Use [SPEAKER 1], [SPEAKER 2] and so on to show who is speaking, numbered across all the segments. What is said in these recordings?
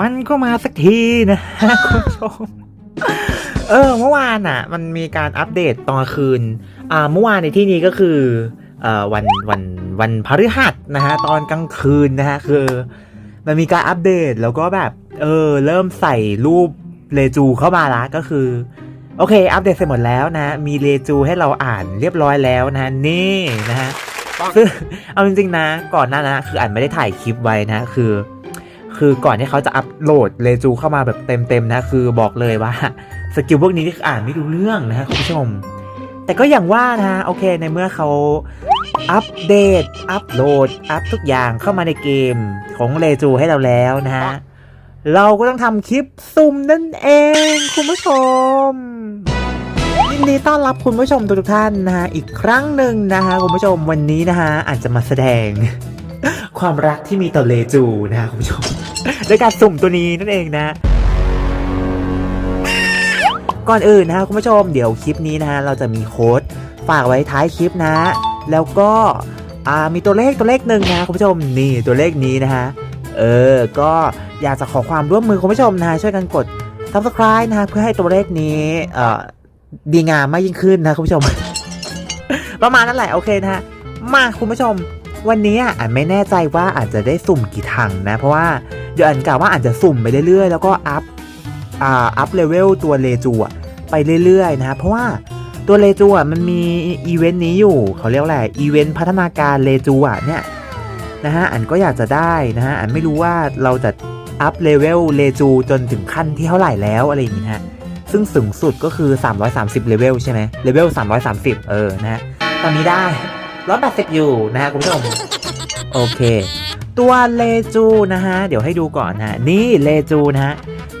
[SPEAKER 1] มันก็มาสักทีนะฮะคุณผู้ชม เออ เมื่อวานอะ มันมีการอัปเดตตอนคืน อ่า เมื่อวานในที่นี้ก็คือเอ่อวันวันวันพฤหัสนะฮะ ตอนกลางคืนนะฮะ คือ มันมีการอัปเดตแล้วก็แบบ เออ เริ่มใส่รูปเลจูเข้ามาละก็คือ โอเค อัปเดตเสร็จหมดแล้วนะ มีเลจูให้เราอ่านเรียบร้อยแล้วนะนี่นะฮะ ซึ่งเอาจริงๆนะ ก่อนหน้านะคืออ่านไม่ได้ถ่ายคลิปไว้นะ คือ คือก่อนที่เขาจะอัปโหลดเลจูเข้ามาแบบเต็มๆนะ คือบอกเลยว่าสกิลพวกนี้คืออ่านไม่รู้เรื่องนะคุณผู้ชม แต่ก็อย่างว่านะ โอเคในเมื่อเขาอัปเดต อัปโหลด อัปทุกอย่างเข้ามาในเกมของเลจูให้เราแล้วนะฮะ เราก็ต้องทำคลิปซุ่มนั่นเอง คุณผู้ชม ดีต้อนรับคุณผู้ชมทุกท่านนะฮะอีกครั้งหนึ่งนะฮะคุณผู้ชมวันนี้นะฮะอาจจะมาแสดง ความรักที่มีต่อเลจูนะฮะคุณผู้ชมด้วยการสุ่มตัวนี้นั่นเองนะก่อนอื่นนะฮะคุณผู้ชมเดี๋ยวคลิปนี้นะฮะเราจะมีโค้ดฝากไว้ท้ายคลิปนะ แล้วก็มีตัวเลขตัวเลขหนึ่งนะคุณผู้ชมนี่ตัวเลขนี้นะฮะเออ ก็อยากจะขอความร่วมมือคุณผู้ชมนะช่วยกันกด subscribe นะฮะเพื่อให้ตัวเลขนี้เออ ดีงามมากยิ่งขึ้นนะคุณผู้ชม ประมาณนั้นแหละโอเคนะฮะมาคุณผู้ชม วันนี้อะอันไม่แน่ใจว่าอาจจะได้สุ่มกี่ถังนะ เพราะว่าเดี๋ยวอันกล่าวว่าอาจจะสุ่มไปเรื่อยๆ แล้วก็อัพอ่าอัพเลเวลตัวเลจูอะไปเรื่อยๆนะฮะเพราะว่าตัวเลจูอะมันมีอีเวนต์นี้อยู่ เขาเรียกอะไรอีเวนต์พัฒนาการเลจูอะเนี่ยนะฮะอันก็อยากจะได้นะฮะอันไม่รู้ว่าเราจะอัพเลเวลเลจูจนถึงขั้นที่เท่าไหร่แล้วอะไรอย่างงี้ฮะ ซึ่งสูงสุดก็คือ 330เลเวลใช่ไหมเลเวล330 เออนะฮะตอนนี้ได้180อยู่นะฮะคุณผู้ชมโอเค ตัวเลจูนะฮะ เดี๋ยวให้ดูก่อนนะนี่เลจูนะฮะ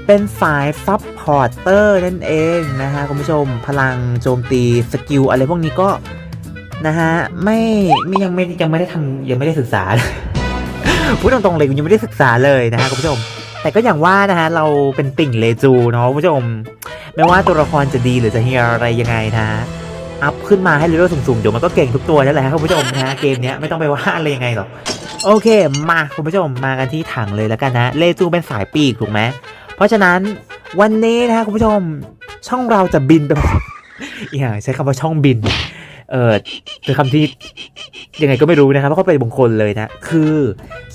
[SPEAKER 1] เป็นสายซับพอร์เตอร์นั่นเองนะฮะคุณผู้ชมพลังโจมตีสกิลอะไรพวกนี้ก็นะฮะไม่ไม่ยังไม่ยังไม่ได้ทำยังไม่ได้ศึกษาพูดตรงๆเลยยังไม่ได้ศึกษาเลยนะฮะคุณผู้ชม แต่ก็อย่างว่านะฮะเราเป็นติ่งเลจูเนาะคุณผู้ชม ไม่ว่าตัวละครจะดีหรือจะเฮียอะไรยังไงนะอัพขึ้นมาให้เลเวลสูงๆเดี๋ยวมันก็เก่งทุกตัวนั่นแหละครับคุณผู้ชมนะเกมเนี้ยไม่ต้องไปว่าอะไรยังไงหรอกโอเค มาคุณผู้ชมมากันที่ถังเลยแล้วกันนะเลจูเป็นสายปีกถูกไหมเพราะฉะนั้นวันนี้นะคุณผู้ชมช่องเราจะบินไปอย่าใช้คำว่าช่องบิน เออเป็นคำที่ยังไงก็ไม่รู้นะครับเพราะเขาเป็นมงคลเลยนะ คือ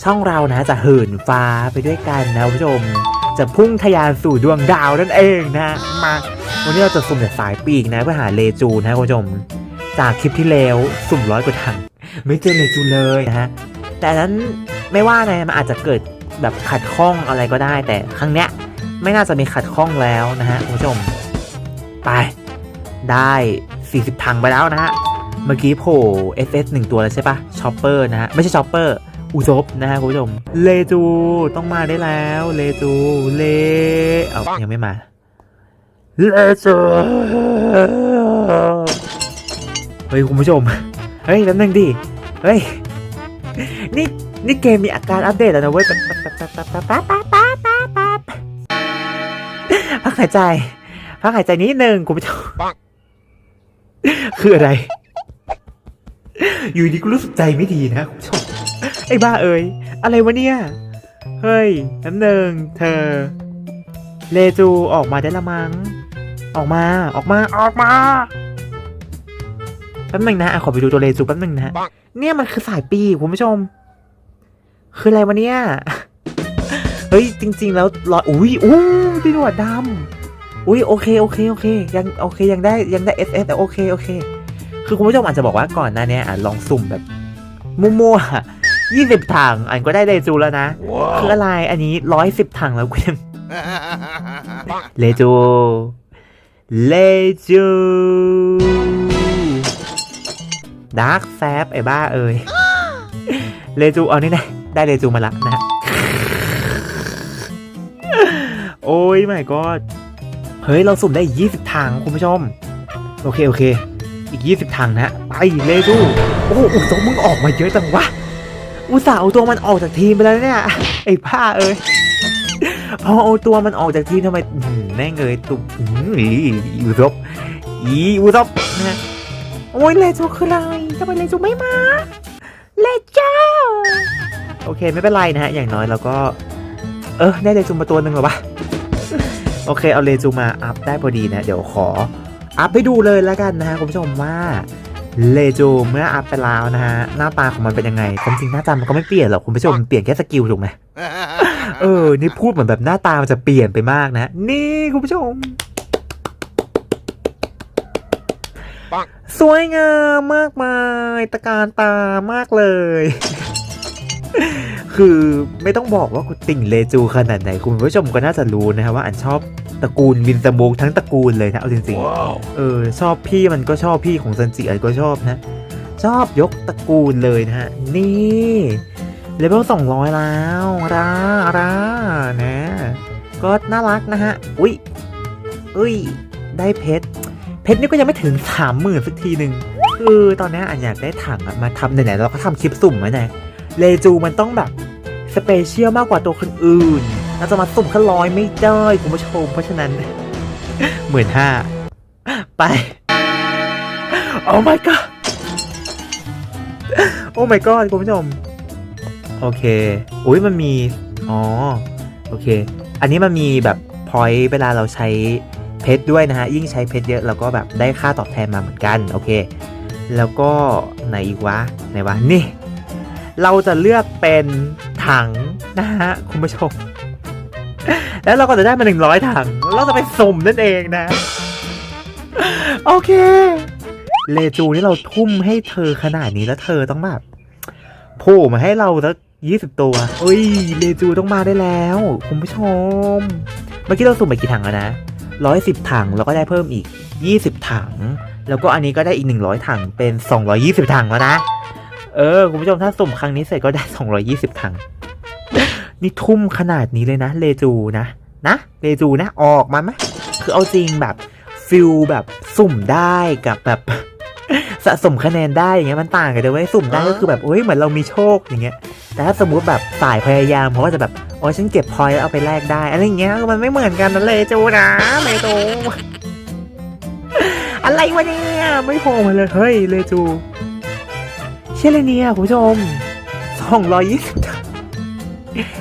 [SPEAKER 1] ช่องเรานะจะเหินฟ้าไปด้วยกันนะคุณผู้ชม จะพุ่งทะยานสู่ดวงดาวนั่นเองนะ มาวันนี้เราจะสุ่มแต่สายปีกนะเพื่อหาเลจูนะคุณผู้ชม จากคลิปที่แล้วสุ่มร้อยกว่าถังไม่เจอเลจูเลยนะฮะแต่นั้นไม่ว่านะมันอาจจะเกิดแบบขัดข้องอะไรก็ได้ แต่ครั้งเนี้ยไม่น่าจะมีขัดข้องแล้วนะฮะคุณผู้ชม ไปได้ 40ถังไปแล้วนะฮะเมื่อกี้โผล่ FS หนึ่งตัวแล้วใช่ปะชอปเปอร์นะฮะไม่ใช่ชอปเปอร์ อุซบนะฮะคุณผู้ชม เลจูต้องมาได้แล้ว เลจูเลเอายังไม่มา เลจูเฮ้ยคุณผู้ชม เฮ้ยแป๊บนึงดิ เฮ้ย นี่นี่เกมมีอาการอัปเดตแล้วนะเว้ยพักหายใจพักหายใจนิดนึงคุณผู้ชมคืออะไร อยู่ดีก็รู้สึกใจไม่ดีนะคุณผู้ชม ไอ้บ้าเอ้ยอะไรวะเนี่ย เฮ้ยน้ำหนึ่งเธอ เลจูออกมาได้ละมัง้ง ออกมาออกมาออกมาแป๊บนึงนะอะขอไปดูตัวเลจูแป๊บนึงนะฮะเนี่ยมันคือสายปีคุณผู้ชม คืออะไรวะเนี่ย เฮ้ยจริง ๆ แล้วรอยอุ้ยอู้ที่หนวดดำอุ้ยโอเคโอเคโอเค ยังโอเคยังได้ยังได้ S S แต่โอเคโอเค คือคุณผู้ชมอาจจะบอกว่าก่อนหน้าเนี้ยอะลองสุ่มแบบมั่วๆ ยี่สิบถัง อันก็ได้เลจูแล้วนะ คืออะไร อันนี้ร้อยสิบถังแล้วกูยังเลจูเลจูดาร์กแซฟไอ้บ้าเอ้ยเลจูเอานี่นะได้เลจูมาละนะฮะโอ้ยไม่ก็เฮ้ย เราสุ่มได้อีก20 ถังคุณผู้ชม โอเค โอเค อีก 20 ถังนะฮะไปเลจูโอ้โหอุตส่าห์มึงออกมาเยอะจังวะ อุตส่าห์เอาตัวมันออกจากทีมไปแล้วเนี่ยไอ้ผ้าเอ้ยพอเอาตัวมันออกจากทีมทำไมแม่งเอ้ยตุกอื้อหืออีอุซบอีอุซบนะฮะโอ้ยเลโจคืออะไรทำไมเลโจไม่มาเลโจโอโอเคไม่เป็นไรนะฮะอย่างน้อยเราก็ เออได้เลจูมาตัวหนึ่งหรอวะโอเคเอาเลจูมาอัพได้พอดีนะ เดี๋ยวขออัพให้ดูเลยแล้วกันนะฮะคุณผู้ชมว่า เลจูเมื่ออัพไปแล้วนะฮะหน้าตาของมันเป็นยังไงความจริงหน้าตามันก็ไม่เปลี่ยนหรอกคุณผู้ชมเปลี่ยนแค่สกิลถูกไหมเออ นี่พูดเหมือนแบบหน้าตามันจะเปลี่ยนไปมากนะ นี่คุณผู้ชม
[SPEAKER 2] ปัง
[SPEAKER 1] สวยงามมากมายตะการตามากเลย คือไม่ต้องบอกว่ากูติ่งเลจูขนาดไหน คุณผู้ชมก็น่าจะรู้นะครับว่าอันชอบ ตระกูลวินสโมกทั้งตระกูลเลยนะเอาจริงๆเออชอบพี่มันก็ชอบพี่ของซันจิอันก็ชอบนะ ชอบยกตระกูลเลยนะฮะนี่เลเวลสองร้อยแล้วรารานะ ก็น่ารักนะฮะอุ้ยอุ้ยได้เพชรเพชรนี่ก็ยังไม่ถึงสามหมื่นสักทีหนึ่งคือตอนนี้อันอยากได้ถังอะมาทำไหนๆเราก็ทำคลิปสุ่มไว้ไงเลจูมันต้องแบบสเปเชียลมากกว่าตัวคนอื่น เราจะมาสุ่มแค่ร้อยไม่ได้คุณผู้ชมเพราะฉะนั้นหมื่นห้าไป โอ้ my god โอ้ my god คุณผู้ชม โอเคอุ้ยมันมี อ๋อ โอเค อันนี้มันมีแบบพอยต์เวลาเราใช้เพชรด้วยนะฮะ ยิ่งใช้เพชรเยอะเราก็แบบได้ค่าตอบแทนมาเหมือนกัน โอเค แล้วก็ไหนอีกวะ ไหนวะ นี่ เราจะเลือกเป็นถังนะฮะ คุณผู้ชม แล้วเราก็จะได้มาหนึ่งร้อยถัง เราจะไปสุ่มนั่นเองนะ โอเค เลจูนี่เราทุ่มให้เธอขนาดนี้แล้วเธอต้องแบบโผล่มาให้เราสักยี่สิบตัวเอ้ย เลจูต้องมาได้แล้ว คุณผู้ชม เมื่อกี้เราสุ่มไปกี่ถังแล้วนะร้อยสิบถังแล้วก็ได้เพิ่มอีกยี่สิบถัง แล้วก็อันนี้ก็ได้อีกหนึ่งร้อยถังเป็นสองร้อยี่สิบถังแล้วนะ เออ คุณผู้ชมถ้าสุ่มครั้งนี้เสร็จก็ได้สองร้อยี่สิบถัง นี่ทุ่มขนาดนี้เลยนะ เลจูนะ นะ เลจูนะ ออกมาไหมคือเอาจริงแบบฟิลแบบสุ่มได้กับแบบสะสมคะแนนได้อย่างเงี้ยมันต่างกันเลยเว้ยสุ่มได้ก็คือแบบเอ้ยเหมือนเรามีโชคอย่างเงี้ย แต่ถ้าสมมุติแบบสายพยายามเขาก็จะแบบโอ้ยฉันเก็บพอยต์แล้วเอาไปแลกได้อะไรอย่างเงี้ยมันไม่เหมือนกันนะเลจูนะเลจูอะไรวะเนี่ยไม่โผล่มาเลยเฮ้ยเลจูเชื่อเลยเนี่ยคุณผู้ชมสองร้อยยี่สิบ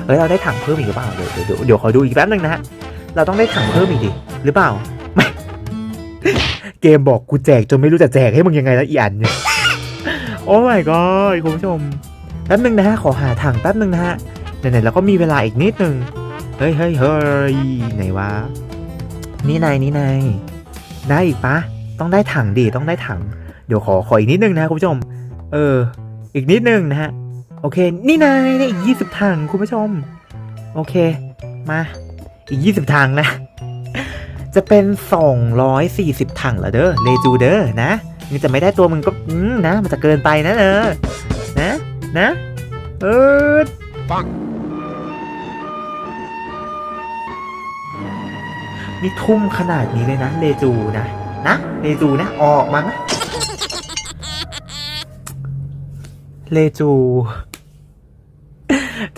[SPEAKER 1] เฮ้ยเราได้ถังเพิ่มอีกหรือเปล่าเดี๋ยวเดี๋ยวเดี๋ยวขอดูอีกแป๊บนึงนะฮะเราต้องได้ถังเพิ่มอีกดิหรือเปล่าไม่เกมบอกกูแจกจนไม่รู้จะแจกให้มึงยังไงแล้วอีอันเนี่ยโอ้ my god คุณผู้ชมแป๊บนึงนะฮะขอหาถังแป๊บนึงนะฮะไหนๆเราก็มีเวลาอีกนิดนึงเฮ้ยเฮ้ยเฮ้ยไหนวะนี่นายนี่นายได้อีกปะต้องได้ถังดิต้องได้ถัง เดี๋ยวขอขออีกนิดนึงนะคุณผู้ชม เออ อีกนิดนึงนะฮะ โอเค นี่นายได้อีกยี่สิบถังคุณผู้ชม โอเค มา อีกยี่สิบถังนะ จะเป็นสองร้อยสี่สิบถังเหรอเด้อเลจูเด้อนะนี่จะไม่ได้ตัวมึงก็อืมนะ มันจะเกินไปนะเออนะนะ เออ
[SPEAKER 2] ปัง
[SPEAKER 1] นี่ทุ่มขนาดนี้เลยนะเลจูนะ นะเลจูนะ ออกมาไหมเลจู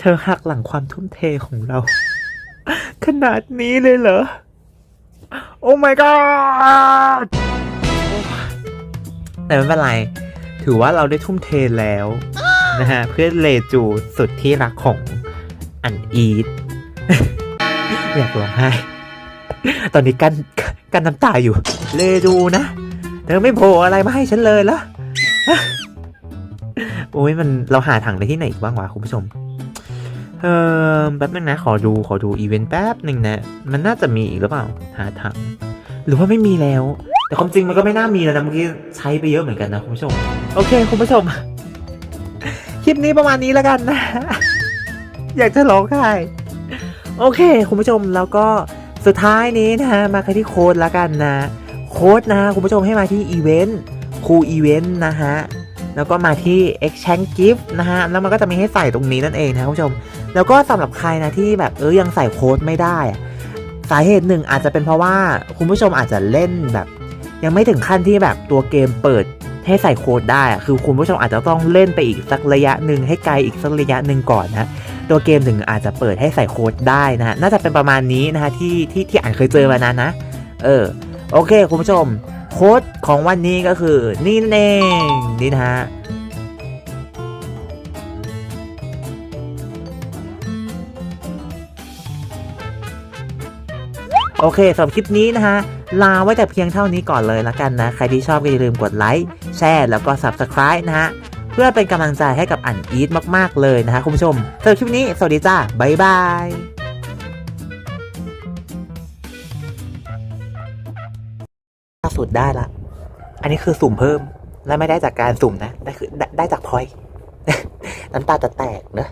[SPEAKER 1] เธอหักหลังความทุ่มเทของเรา ขนาดนี้เลยเหรอ โอ้ my god แต่ไม่เป็นไร ถือว่าเราได้ทุ่มเทแล้วนะฮะ เพื่อเลจูสุดที่รักของอันอีทอยากร้องไห้ ตอนนี้กันกันน้ำตาอยู่ เลจูนะเธอไม่โผล่อะไรมาให้ฉันเลยเหรอโอ้ยมันเราหาถังได้ที่ไหนอีกบ้างวะคุณผู้ชม เออแป๊บนึงนะ ขอดูขอดูอีเวนต์แป๊บหนึ่งนะ มันน่าจะมีอีกหรือเปล่า หาถัง หรือว่าไม่มีแล้ว แต่ความจริงมันก็ไม่น่ามีแล้วนะเมื่อกี้ใช้ไปเยอะเหมือนกันนะคุณผู้ชม โอเค คุณผู้ชม คลิปนี้ประมาณนี้แล้วกันนะ อยากจะร้องไห้โอเค คุณผู้ชมแล้วก็สุดท้ายนี้นะฮะมาที่โค้ดแล้วกันนะ โค้ดนะคุณผู้ชมให้มาที่อีเวนต์ครูอีเวนต์นะฮะ แล้วก็มาที่ exchange gift นะฮะ แล้วมันก็จะมีให้ใส่ตรงนี้นั่นเองนะคุณผู้ชม แล้วก็สำหรับใครนะที่แบบเออยังใส่โค้ดไม่ได้ สาเหตุหนึ่งอาจจะเป็นเพราะว่าคุณผู้ชมอาจจะเล่นแบบ ยังไม่ถึงขั้นที่แบบตัวเกมเปิดให้ใส่โค้ดได้คือคุณผู้ชมอาจจะต้องเล่นไปอีกสักระยะหนึ่งให้ไกลอีกสักระยะหนึ่งก่อนนะตัวเกมถึงอาจจะเปิดให้ใส่โค้ดได้นะน่าจะเป็นประมาณนี้นะฮะที่ที่ที่อ่านเคยเจอมานะนะ เออโอเค คุณผู้ชม โค้ดของวันนี้ก็คือ นี่นั่นเองนี่นะฮะโอเคสำหรับคลิปนี้นะฮะ ลาไว้แต่เพียงเท่านี้ก่อนเลยละกันนะ ใครที่ชอบก็อย่าลืมกดไลค์แชร์แล้วก็ Subscribe นะฮะ เพื่อเป็นกำลังใจให้กับอันอีทมาก ๆ เลยนะฮะ คุณผู้ชมสำหรับคลิปนี้ สวัสดีจ้า บ๊ายบาย สุดได้ละ อันนี้คือสุ่มเพิ่ม และไม่ได้จากการสุ่มนะ ได้คือได้ได้จากพลอย น้ำตาจะแตกเนอะ